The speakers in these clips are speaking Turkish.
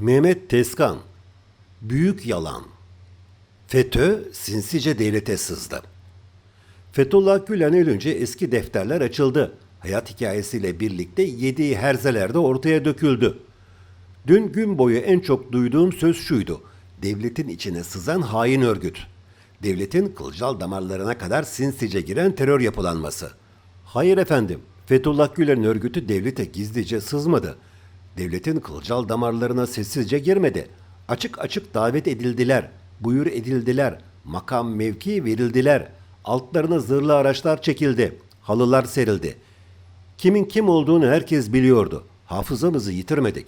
Mehmet Tezkan Büyük Yalan FETÖ sinsice devlete sızdı. Fethullah Gülen ölünce eski defterler açıldı. Hayat hikayesiyle birlikte yediği herzeler de ortaya döküldü. Dün gün boyu en çok duyduğum söz şuydu. Devletin içine sızan hain örgüt. Devletin kılcal damarlarına kadar sinsice giren terör yapılanması. Hayır efendim, Fethullah Gülen örgütü devlete gizlice sızmadı. Devletin kılcal damarlarına sessizce girmedi. Açık açık davet edildiler, buyur edildiler, makam mevki verildiler. Altlarına zırhlı araçlar çekildi, halılar serildi. Kimin kim olduğunu herkes biliyordu. Hafızamızı yitirmedik.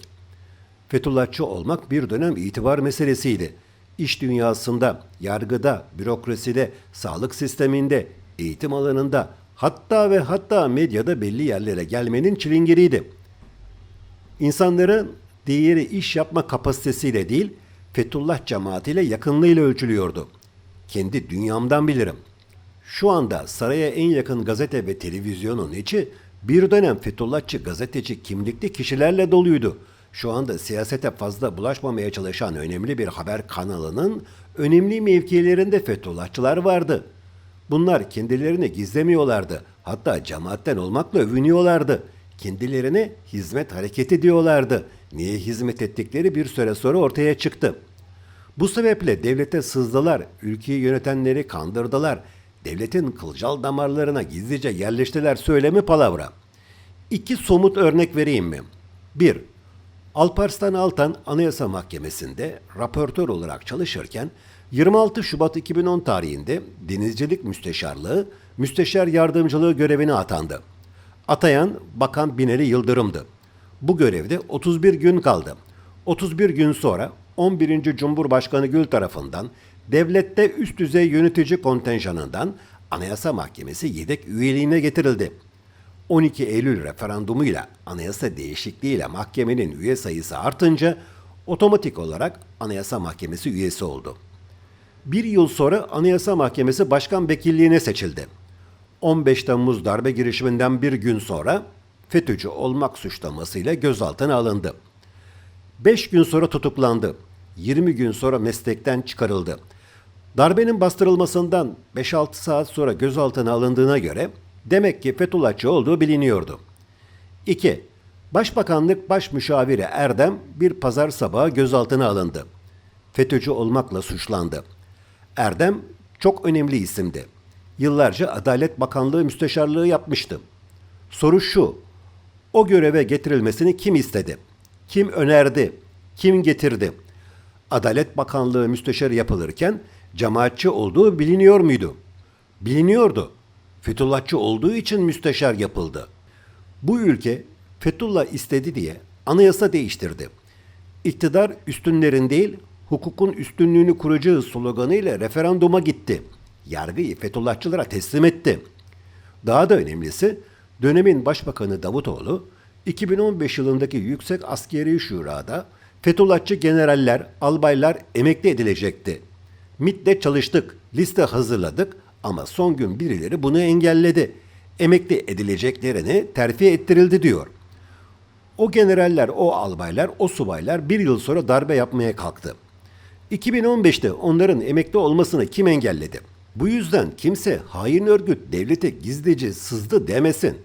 Fethullahçı olmak bir dönem itibar meselesiydi. İş dünyasında, yargıda, bürokraside, sağlık sisteminde, eğitim alanında, hatta ve hatta medyada belli yerlere gelmenin çilingiriydi. İnsanların değeri iş yapma kapasitesiyle değil, Fethullah cemaatiyle yakınlığıyla ölçülüyordu. Kendi dünyamdan bilirim. Şu anda saraya en yakın gazete ve televizyonun içi bir dönem Fethullahçı gazeteci kimlikli kişilerle doluydu. Şu anda siyasete fazla bulaşmamaya çalışan önemli bir haber kanalının önemli mevkilerinde Fethullahçılar vardı. Bunlar kendilerini gizlemiyorlardı. Hatta cemaatten olmakla övünüyorlardı. Kendilerine hizmet hareketi diyorlardı. Niye hizmet ettikleri bir süre sonra ortaya çıktı. Bu sebeple devlete sızdılar, ülkeyi yönetenleri kandırdılar. Devletin kılcal damarlarına gizlice yerleştiler söylemi palavra. İki somut örnek vereyim mi? 1. Alparslan Altan Anayasa Mahkemesi'nde raportör olarak çalışırken 26 Şubat 2010 tarihinde Denizcilik Müsteşarlığı, Müsteşar Yardımcılığı görevine atandı. Atayan Bakan Binali Yıldırım'dı. Bu görevde 31 gün kaldı. 31 gün sonra 11. Cumhurbaşkanı Gül tarafından devlette üst düzey yönetici kontenjanından Anayasa Mahkemesi yedek üyeliğine getirildi. 12 Eylül referandumuyla anayasa değişikliğiyle mahkemenin üye sayısı artınca otomatik olarak Anayasa Mahkemesi üyesi oldu. Bir yıl sonra Anayasa Mahkemesi Başkan Vekilliğine seçildi. 15 Temmuz darbe girişiminden bir gün sonra FETÖ'cü olmak suçlamasıyla gözaltına alındı. 5 gün sonra tutuklandı. 20 gün sonra meslekten çıkarıldı. Darbenin bastırılmasından 5-6 saat sonra gözaltına alındığına göre demek ki Fethullahçı olduğu biliniyordu. 2. Başbakanlık Baş Müşaviri Erdem bir pazar sabahı gözaltına alındı. FETÖ'cü olmakla suçlandı. Erdem çok önemli isimdi. Yıllarca Adalet Bakanlığı müsteşarlığı yapmıştı. Soru şu, o göreve getirilmesini kim istedi? Kim önerdi? Kim getirdi? Adalet Bakanlığı müsteşarı yapılırken cemaatçi olduğu biliniyor muydu? Biliniyordu. Fethullahçı olduğu için müsteşar yapıldı. Bu ülke Fethullah istedi diye anayasa değiştirdi. İktidar üstünlerin değil, hukukun üstünlüğünü kuracağı sloganıyla referanduma gitti. Yargıyı Fethullahçılara teslim etti. Daha da önemlisi dönemin Başbakanı Davutoğlu 2015 yılındaki Yüksek Askeri Şura'da Fethullahçı generaller, albaylar emekli edilecekti. MİT'le çalıştık, liste hazırladık ama son gün birileri bunu engelledi. Emekli edileceklerini terfi ettirildi diyor. O generaller, o albaylar, o subaylar bir yıl sonra darbe yapmaya kalktı. 2015'te onların emekli olmasını kim engelledi? Bu yüzden kimse hain örgüt devlete gizlice sızdı demesin.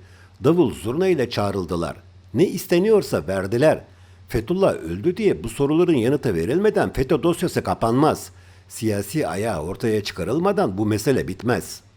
Davul zurna ile çağrıldılar. Ne isteniyorsa verdiler. Fethullah öldü diye bu soruların yanıtı verilmeden FETÖ dosyası kapanmaz. Siyasi ayağı ortaya çıkarılmadan bu mesele bitmez.''